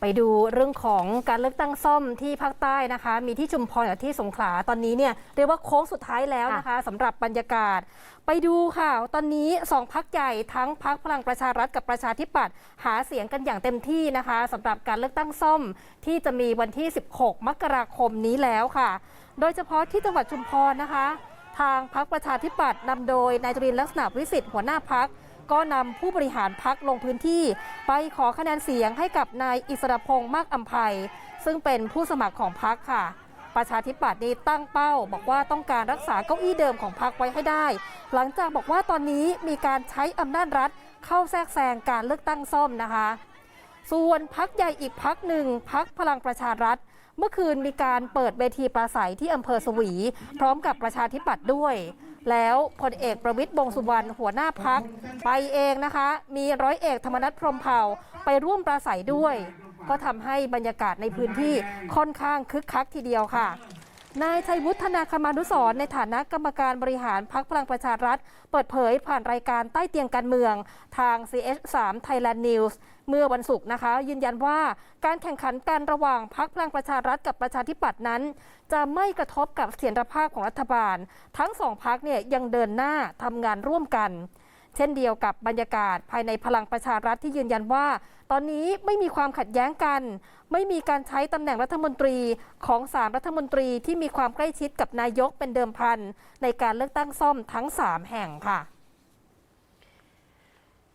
ไปดูเรื่องของการเลือกตั้งซ่อมที่ภาคใต้นะคะ มีที่ชุมพรกับที่สงขลาตอนนี้เนี่ยเรียกว่าโค้งสุดท้ายแล้วนะคะสำหรับบรรยากาศ ไปดูค่ะ ตอนนี้สองพักใหญ่ทั้งพักพลังประชารัฐกับประชาธิปัตย์หาเสียงกันอย่างเต็มที่นะคะสำหรับการเลือกตั้งซ่อมที่จะมีวันที่ 16 มกราคมนี้แล้วค่ะ โดยเฉพาะที่จังหวัดชุมพรนะคะ ทางพักประชาธิปัตย์นำโดยนายจุรินทร์ลักษณะวิสิทธิ์หัวหน้าพัก ก็นำผู้บริหารพักลงพื้นที่ ไปขอคะแนนเสียงให้กับนายอิสรพงษ์มากอัมภัย ซึ่งเป็นผู้สมัครของพักค่ะ ประชาธิปัตย์นี่ตั้งเป้า บอกว่าต้องการรักษาเก้าอี้เดิมของพักไว้ให้ได้ หลังจากบอกว่าตอนนี้มีการใช้อำนาจรัฐ เข้าแทรกแซงการเลือกตั้งซ่อมนะคะ ส่วนพักใหญ่อีกพักหนึ่งพักพลังประชารัฐเมื่อคืนมีการเปิดเวทีปราศัยที่อำเภอสวี พร้อมกับประชาธิปัตย์ด้วย แล้วพลเอกประวิตยวงสุวรรณหัวหน้าพักไปเองนะคะ มีร้อยเอกธรรมนัฐพรมเผ่าไปร่วมปราศัยด้วย ก็ทำให้บรรยากาศในพื้นที่ค่อนข้างคึกคักทีเดียวค่ะ นายชัยวุฒนาคมานุสรในฐานะกรรมการบริหารพักพลังประชารัฐ เปิดเผยผ่านรายการใต้เตียงการเมือง ทาง CS3 Thailand News เมื่อวันศุกร์นะคะ ยืนยันว่าการแข่งขันกันระหว่างพักพลังประชารัฐกับประชาธิปัตย์นั้น จะไม่กระทบกับเสถียรภาพของรัฐบาล ทั้งสองพักเนี่ยยังเดินหน้าทำงานร่วมกัน เช่นเดียวกับบรรยากาศภายในพลังประชารัฐที่ยืนยันว่า ตอนนี้ไม่มีความขัดแย้งกัน ไม่มีการใช้ตำแหน่งรัฐมนตรีของสามรัฐมนตรีที่มีความใกล้ชิดกับนายกเป็นเดิมพันในการเลือกตั้งซ่อมทั้ง 3 แห่งค่ะ